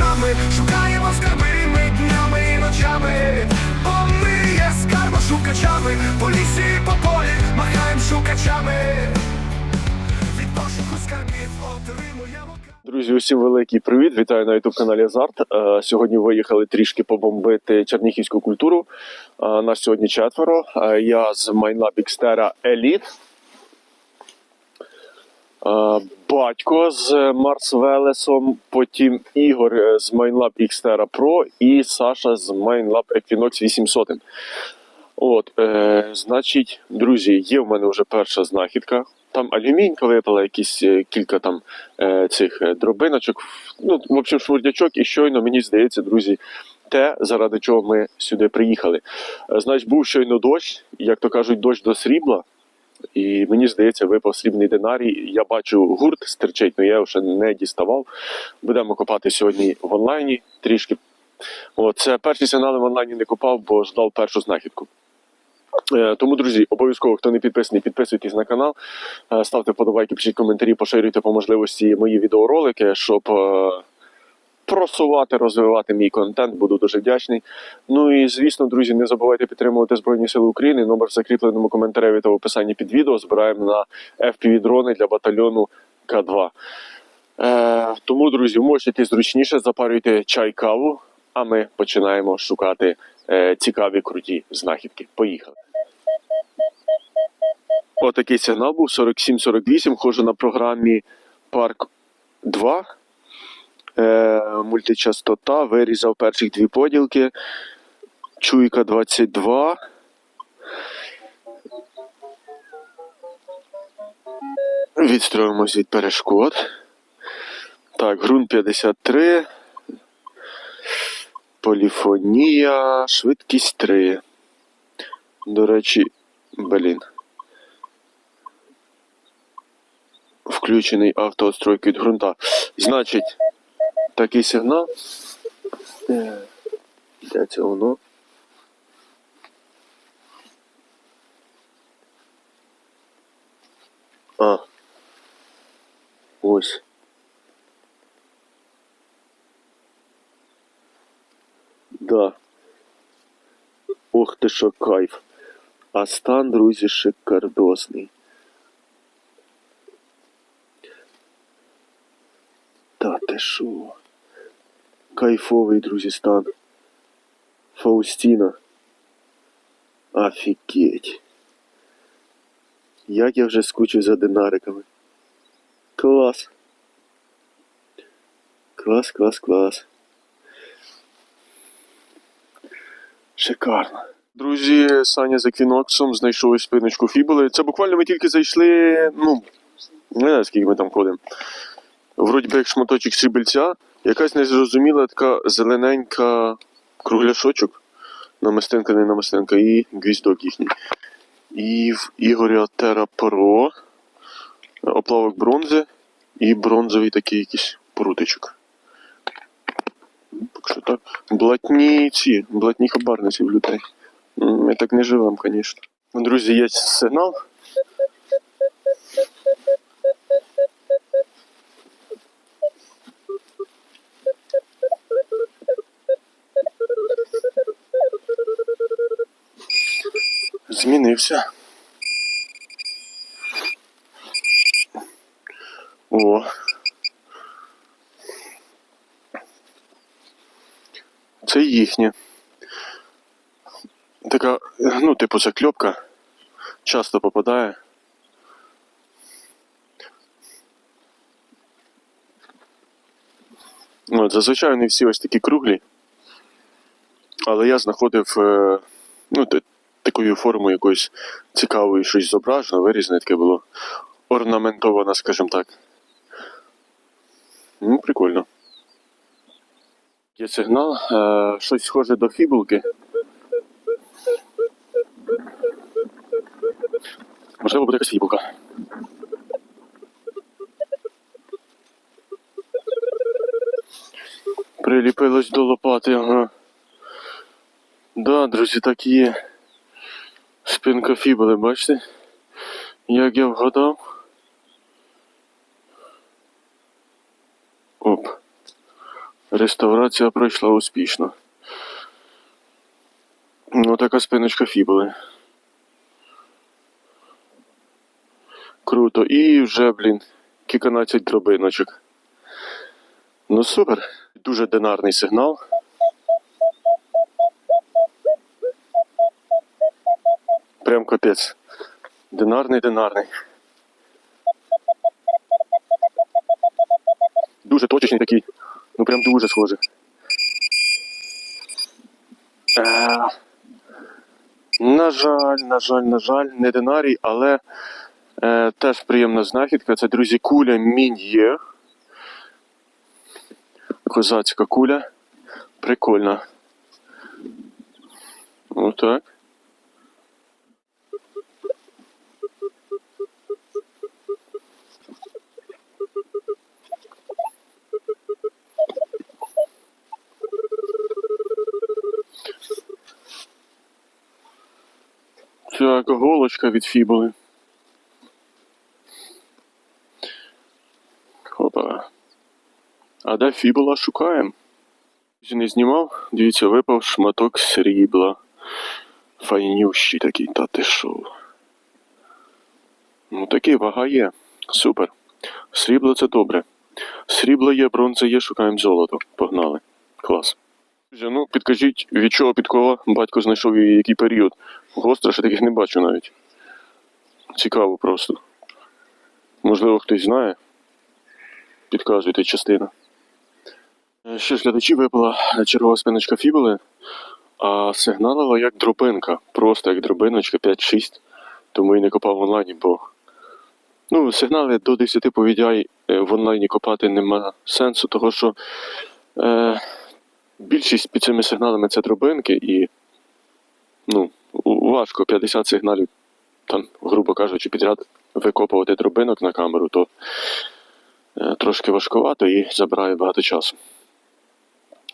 шукачами, шукаємо скарби ми днями і ночами, бо ми є скарбошукачами, по лісі по полі махаємо шукачами, від пошуку скарбів отримуємо. Друзі, усім великий привіт! Вітаю на youtube каналі Азарт. Е, Сьогодні виїхали трішки побомбити черніхівську культуру. Е, Нас сьогодні четверо. Е, Я з Майнлаб Xterra Elite. Е, Батько з Марс Велесом, потім Ігор е, з Майнлаб Xterra Pro і Саша з Майнлаб Equinox 800. От, е, значить, друзі, є в мене вже перша знахідка. Там алюмінька випала, якісь е, кілька там е, цих е, дробиночок. Ну, в общем, шмурдячок, і щойно мені здається, друзі, те, заради чого ми сюди приїхали. Е, Значить, був щойно дощ, як то кажуть, дощ до срібла. І мені здається, випав срібний динарій. Я бачу гурт стерчить, але я його ще не діставав. Будемо копати сьогодні в онлайні трішки. От, це перші сигнали в онлайні не копав, бо ждав першу знахідку. Е, Тому, друзі, обов'язково, хто не підписаний, підписуйтесь на канал, е, ставте вподобайки, пишіть коментарі, поширюйте по можливості мої відеоролики, щоб е, просувати, розвивати мій контент. Буду дуже вдячний. Ну і звісно, друзі, не забувайте підтримувати Збройні Сили України. Номер в закріпленому коментареві та в описанні під відео. Збираємо на FPV дрони для батальйону К2. Е, тому, друзі, можете зручніше, запарюйте чай каву, а ми починаємо шукати е, цікаві круті знахідки. Поїхали. Отакий сигнал був 47-48. Хожу на програмі Парк 2. Е, мультичастота. Вирізав перших дві поділки. Чуйка 22. Відстроїмось від перешкод. Так, ґрунт 53. Поліфонія. Швидкість 3. До речі, блін. Включений автоостройки від ґрунта. Значить, такий сигнал. Е, Де це воно? А. Ось. Да. Ох ти що кайф. А стан, друзі, шикардосний. Та ти шо? Кайфовий, друзі, стан. Фаустіна. Офігеть. Як я вже скучив за динариками. Клас. Клас, клас, клас. Шикарно. Друзі, Саня за квіноксом знайшов спиночку фібули. Це буквально ми тільки зайшли, ну, не знаю, скільки ми там ходимо. Вроді би як шматочок срібельця, якась незрозуміла така зелененька кругляшочок. Намистинка, не намистинка, і гвіздок їхній. І в Ігоря Тера Про оплавок бронзи і бронзовий такий якийсь прутичок. Так так. Блатні ці, блатні хабарниці в людей. Ми так не живемо, звісно. Друзі, є сигнал. Змінився. О. Це їхнє. Така, ну, типу, закльопка. Часто попадає. Ну, от, зазвичай вони всі ось такі круглі. Але я знаходив е, ну, такою формою якоюсь цікавою щось зображено, вирізане таке було. Орнаментовано, скажімо так. Ну, прикольно. Є сигнал, е, щось схоже до фібулки. Можливо, буде якась фібулка. Приліпилось до лопати, ага. Да, друзі, так і є. Спинка фібули, бачите? Як я вгадав. Оп. Реставрація пройшла успішно. Ну, така спиночка фібули. Круто. І вже, блін, кільканадцять дробиночок. Ну супер. Дуже динарний сигнал. Прям капець. Динарний, динарний. Дуже точечний такий. Ну прям дуже схожий. Е, на жаль, на жаль, на жаль, не динарій, але е, теж приємна знахідка. Це, друзі, куля Мін'є. Козацька куля. Прикольна. Отак. Так, голочка від фібули. Опа. А де фібула шукаємо? Не знімав, дивіться, випав шматок срібла. Файнющий такий, та ти шо. Ну такий вага є. Супер. Срібло це добре. Срібло є, бронза є, шукаємо золото. Погнали. Клас. Ну, підкажіть, від чого під кого батько знайшов і який період. Гостро, ще таких не бачу навіть. Цікаво просто. Можливо, хтось знає. Підказуйте частина. Е, Ще ж глядачі випала чергова спиночка фібули, а сигналила як дробинка. Просто як дробиночка 5-6. Тому і не копав в онлайні, бо ну, сигнали до 10 по VDI е, в онлайні копати нема сенсу, того що е, більшість під цими сигналами це дробинки і ну, важко 50 сигналів, там, грубо кажучи, підряд викопувати дробинок на камеру, то е, трошки важкувато і забирає багато часу.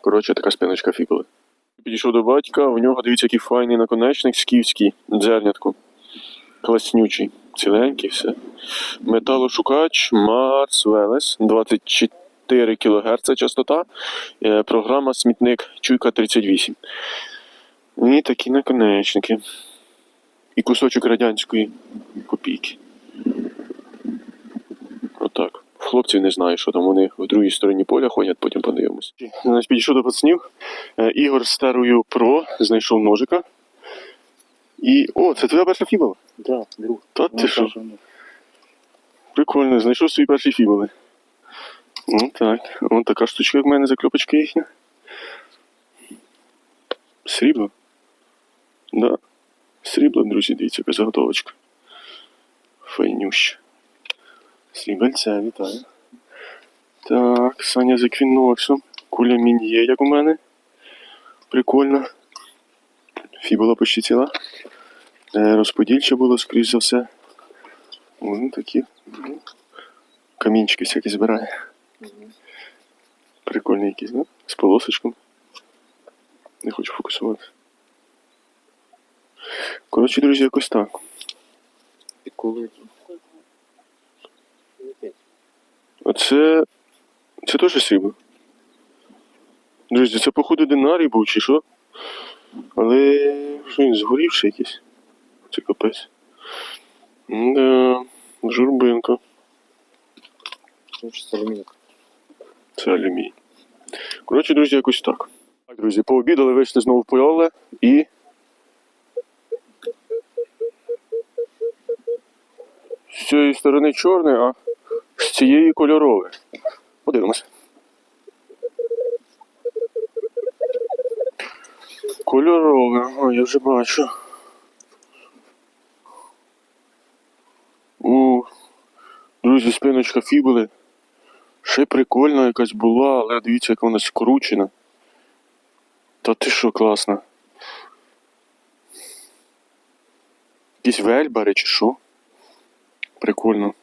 Коротше, така спиночка фібули. Підійшов до батька, в нього дивіться, який файний наконечник скіфський, дзернятку. Класнючий, ціленький, все. Металошукач Марс Велес, 24 кГц частота. Е, Програма Смітник Чуйка 38. І такі наконечники. І кусочок радянської копійки. Отак. Хлопців не знаю, що там вони в другій стороні поля ходять, потім подивимось. Значить, підійшов до пацанів. Е, Ігор з Терою Про знайшов ножика. І. О, це твоя перша фібула? Да, друг. Та ти що? Ну, Прикольно, знайшов свої перші фібули. Ну так. Вон така штучка, як в мене закльопочка їхня. Срібло. Да. Срібло, друзі, дивіться, яка заготовочка. Файнюща. Срібельця, вітаю. Так, Саня з еквіноксом. Куля мін'є, як у мене. Прикольно. Фібула почти ціла. Е, Розподільче було, скоріш за все. Вони такі. ну, Камінчики всякі збирає. Прикольні якісь, да? З полосочком. Не хочу фокусувати. Коротше, друзі, якось так. Приколи. Оце. Це теж срібло. Друзі, це походу динарій був чи що? Але що він згорівший якийсь? Це капець. Да, журбинка. Очень алюминик. Це алюміній. Коротше, друзі, якось так. Так, друзі, пообідали, вийшли знову в поле і. З цієї сторони чорне, а з цієї кольорове. Подивимось. Кольорове, о, я вже бачу. У, друзі, спиночка фібули. Ще прикольна якась була, але дивіться, як вона скручена. Та ти що класна. Якісь вельбари чи що? прикольно.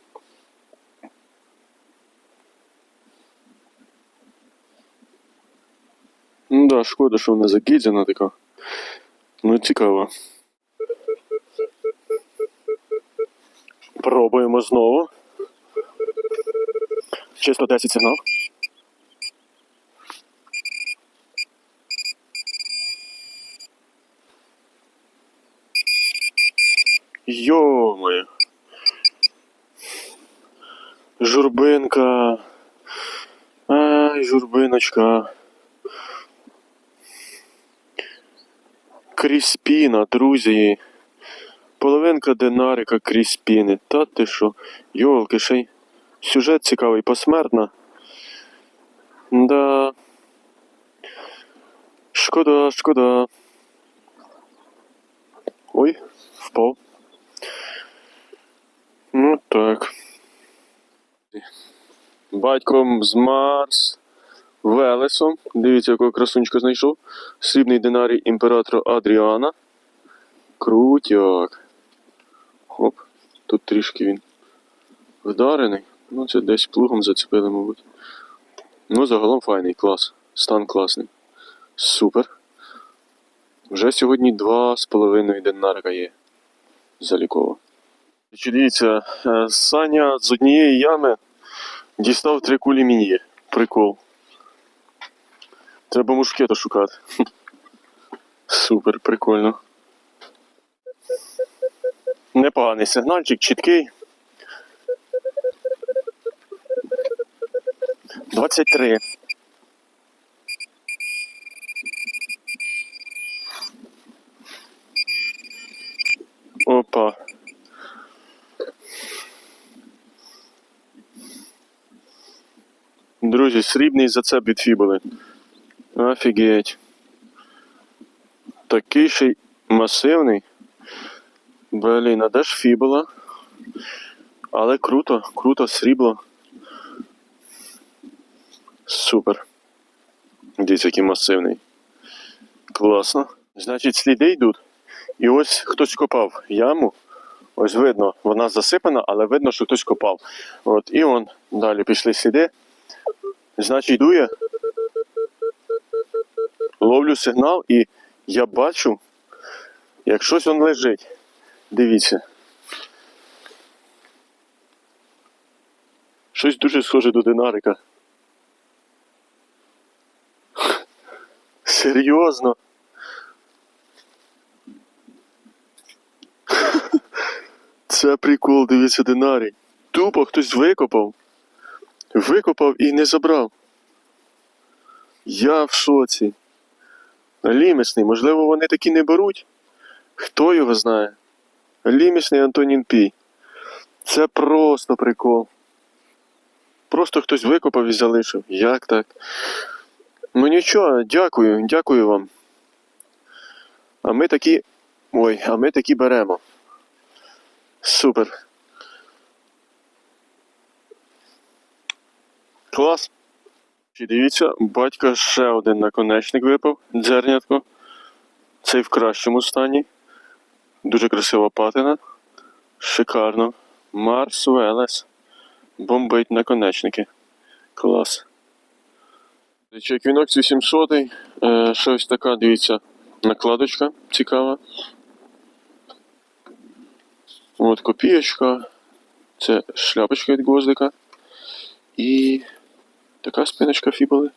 Ну да, шкода, що вона закидена така. Ну цікаво. Пробуємо знову. Чисто 10 сигнал. Йо-моє. Журбинка. Ай, журбиночка. Кріспіна, друзі. Половинка динарика кріспіни. Та ти що? Йолки, ще й сюжет цікавий, посмертна. Да. Шкода, шкода. Ой, впав. Ну так. Батьком з Марс Велесом. Дивіться, якого красунчика знайшов. Срібний динарій імператора Адріана. Крутяк. Хоп. Тут трішки він вдарений. Ну, це десь плугом зацепили, мабуть. Ну, загалом файний, клас. Стан класний. Супер. Вже сьогодні два з половиною динарка є. Заліково. Чи Дивіться, е, Саня з однієї ями дістав три кулі міні. Прикол. Треба мушкета шукати. Супер, прикольно. Непоганий сигнальчик, чіткий. 23. Опа. Друзі, срібний зацеп від фібули. Офігеть. Такий ще масивний. Блін, а де ж фібула? Але круто, круто, срібло. Супер. Дивіться, який масивний. Класно. Значить, сліди йдуть. І ось хтось копав яму. Ось видно, вона засипана, але видно, що хтось копав. От, і он далі пішли сліди. Значить, йду я. Ловлю сигнал і я бачу, як щось он лежить. Дивіться. Щось дуже схоже до динарика. Серйозно. Це прикол, дивіться, динарій. Тупо хтось викопав. Викопав і не забрав. Я в шоці. Лімісний, можливо, вони такі не беруть. Хто його знає? Лімісний Антонін Пій. Це просто прикол. Просто хтось викопав і залишив. Як так? Ну нічого, дякую, дякую вам. А ми такі. Ой, а ми такі беремо. Супер. Клас. І дивіться, батька ще один наконечник випав, дзернятко. Цей в кращому стані. Дуже красива патина. Шикарно. Марс Велес. Бомбить наконечники. Клас. Чек Вінокс 800. Е, ще ось така, дивіться, накладочка цікава. От копієчка. Це шляпочка від гвоздика. І така спиночка фібули.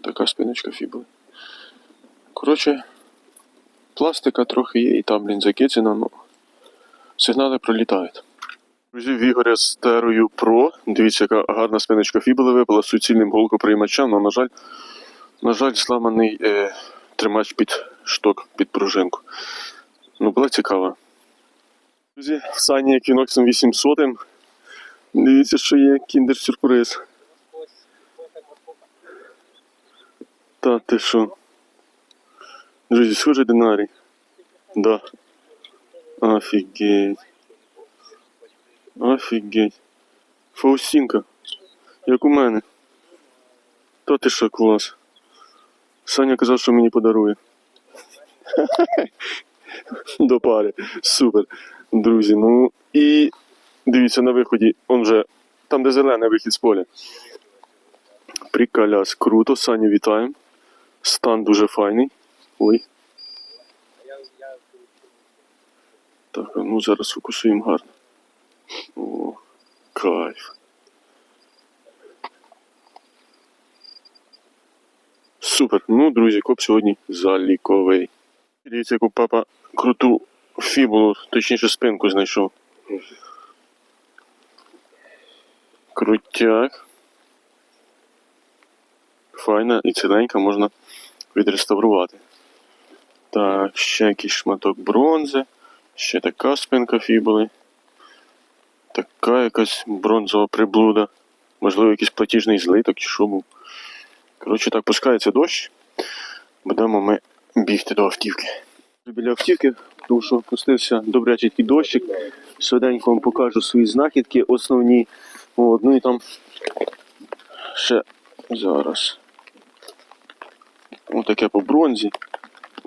Така спиночка фібули. Коротше, пластика трохи є і там, блін, закицена, ну сигнали пролітають. Друзі, в Ігоря з Терою Pro. Дивіться, яка гарна спиночка фібули випала з суцільним голкоприймачем, але, на жаль, на жаль, зламаний е, тримач під шток, під пружинку. Ну, була цікава. Друзі, в Сані Equinox 800. Дивіться, що є кіндер-сюрприз. Та ти що? Друзі, схожий динарій. Да. Офігеть. Офігеть. Фаустінка. Як у мене. Та ти що клас. Саня казав, що мені подарує. До пари. Супер. Друзі, ну і дивіться на виході, он вже там, де зелений вихід з поля. Приколяс, круто, Саню вітаємо. Стан дуже файний. Ой. Так, ну зараз фокусуємо гарно. О, кайф. Супер. Ну, друзі, коп сьогодні заліковий. Дивіться, яку папа круту фібулу, точніше спинку знайшов. Крутяк. Файна і ціленька можна відреставрувати. Так, ще якийсь шматок бронзи, ще така спинка фібули. Така якась бронзова приблуда. Можливо, якийсь платіжний злиток чи що був. Коротше, так пускається дощ. Будемо ми бігти до автівки. Біля автівки, тому що пустився добрячий дощик. Швиденько вам покажу свої знахідки основні. От, ну і там ще зараз. Отаке по бронзі.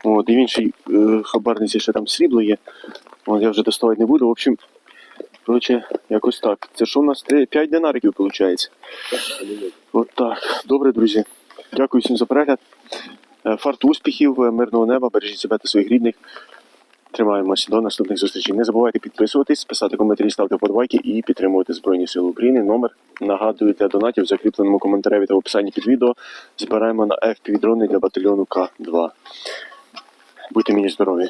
От, і в іншій е, хабарниці ще там срібло є. От, я вже доставати не буду. В общем, коротше, якось так. Це що у нас? 5 динариків виходить. От так. Добре, друзі. Дякую всім за перегляд. Е, Фарт успіхів, е, мирного неба, бережіть себе та своїх рідних. Тримаємося до наступних зустрічей. Не забувайте підписуватись, писати коментарі, ставити вподобайки і підтримувати Збройні Сили України. Номер нагадую для донатів в закріпленому коментарі та в описанні під відео. Збираємо на FPV дрони для батальйону К2. Будьте мені здорові!